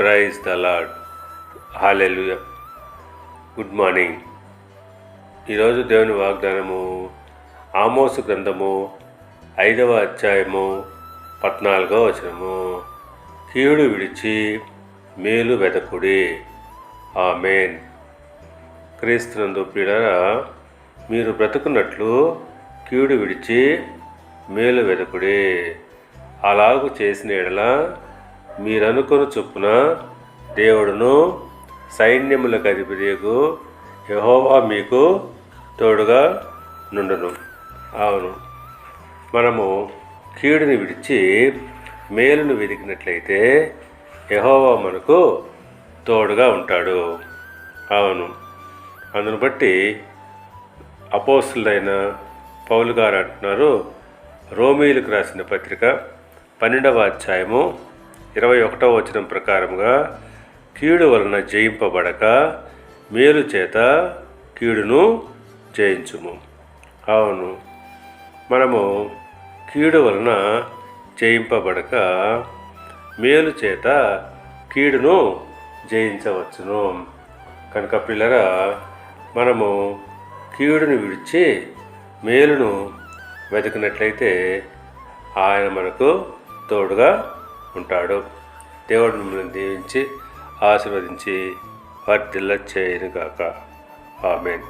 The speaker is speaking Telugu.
Praise the Lord hallelujah good morning ఈరోజు దేవుని వాగ్దానము ఆమోసు గ్రంథము ఐదవ అధ్యాయము పద్నాలుగవ వచనము. కీడు విడిచి మేలు వెదకుడి. ఆమెన్. క్రీస్తునందు ప్రియులరా మీరు బ్రతుకున్నట్లు కీడు విడిచి మేలు వెదకుడి. అలాగు చేసిన ఎడలా మీరనుకొని చొప్పున దేవుడును సైన్యములకు అధిపతియకు యహోవా మీకు తోడుగా నుండును. అవును. మనము కీడుని విడిచి మేలును వెతికినట్లయితే యహోవా మనకు తోడుగా ఉంటాడు. అవును. అందును బట్టి అపోస్తులైన పౌలు గారు అంటున్నారు రోమీలకు రాసిన పత్రిక పన్నెండవ అధ్యాయము ఇరవై ఒకటవ వచనం ప్రకారంగా కీడు వలన జయింపబడక మేలు చేత కీడును జయించుము. అవును మనము కీడు వలన జయింపబడక మేలు చేత కీడును జయించవచ్చును. కనుక పిల్లరా మనము కీడును విడిచి మేలును వెతికినట్లయితే ఆయన మనకు తోడుగా ఉంటాడు దేవుడు మిమ్మల్ని దీవించి ఆశీర్వదించి వర్ధిల్ల చేయను గాక ఆమెన్.